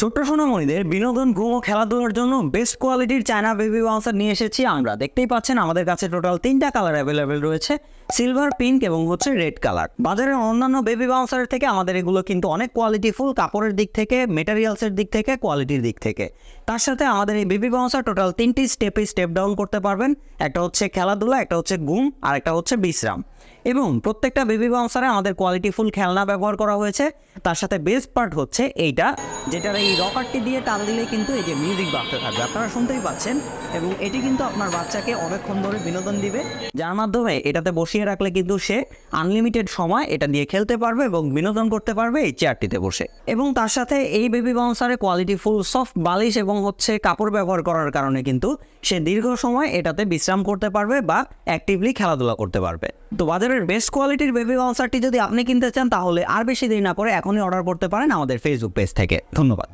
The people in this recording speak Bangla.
ছোট্ট সোনামণিদের বিনোদন, ঘুম ও খেলাধুলার জন্য বেস্ট কোয়ালিটির চায়না বেবি বাউন্সার নিয়ে এসেছি আমরা। দেখতেই পাচ্ছেন আমাদের কাছে টোটাল তিনটা কালার অ্যাভেলেবেল রয়েছে। সিলভার পিঙ্ক এবং হচ্ছে রেড কালার বাজারের অন্যান্য বেবি বাউন্সারের থেকে আমাদের এগুলো কিন্তু অনেক কোয়ালিটিফুল কাপড়ের দিক থেকে মেটেরিয়ালসের দিক থেকে কোয়ালিটির দিক থেকে। তার সাথে আমাদের এই বেবি বাউন্সার টোটাল তিনটি স্টেপে স্টেপ ডাউন করতে পারবেন। একটা হচ্ছে খেলাধুলা, একটা হচ্ছে ঘুম, আর একটা হচ্ছে বিশ্রাম। এবং প্রত্যেকটা বেবি বাউন্সারে আমাদের কোয়ালিটিফুল খেলনা ব্যবহার করা হয়েছে। তার সাথে বেস্ট পার্ট হচ্ছে এইটা, যেটার এই রকারটি দিয়ে টান দিলে কিন্তু এই যে মিউজিক বাজতে থাকবে। আপনারা শুনতেই পাচ্ছেন। এবং এটি কিন্তু আপনার বাচ্চাকে অনেকক্ষণ ধরে বিনোদন দিবে, যার মাধ্যমে এটাতে বসিয়ে রাখলে কিন্তু সে আনলিমিটেড সময় এটা দিয়ে খেলতে পারবে এবং বিনোদন করতে পারবে এই চেয়ারটিতে বসে। এবং তার সাথে এই বেবি বাউন্সারে কোয়ালিটিফুল সফট বালিশ এবং হচ্ছে কাপড় ব্যবহার করার কারণে কিন্তু সে দীর্ঘ সময় এটাতে বিশ্রাম করতে পারবে বা অ্যাক্টিভলি খেলাধুলা করতে পারবে। তো বাজারের বেস্ট কোয়ালিটির বেবি বাউন্সারটি যদি আপনি কিনতে চান তাহলে আর বেশি দেরি না করে এখনই অর্ডার করতে পারেন আমাদের ফেসবুক পেজ থেকে। ধন্যবাদ।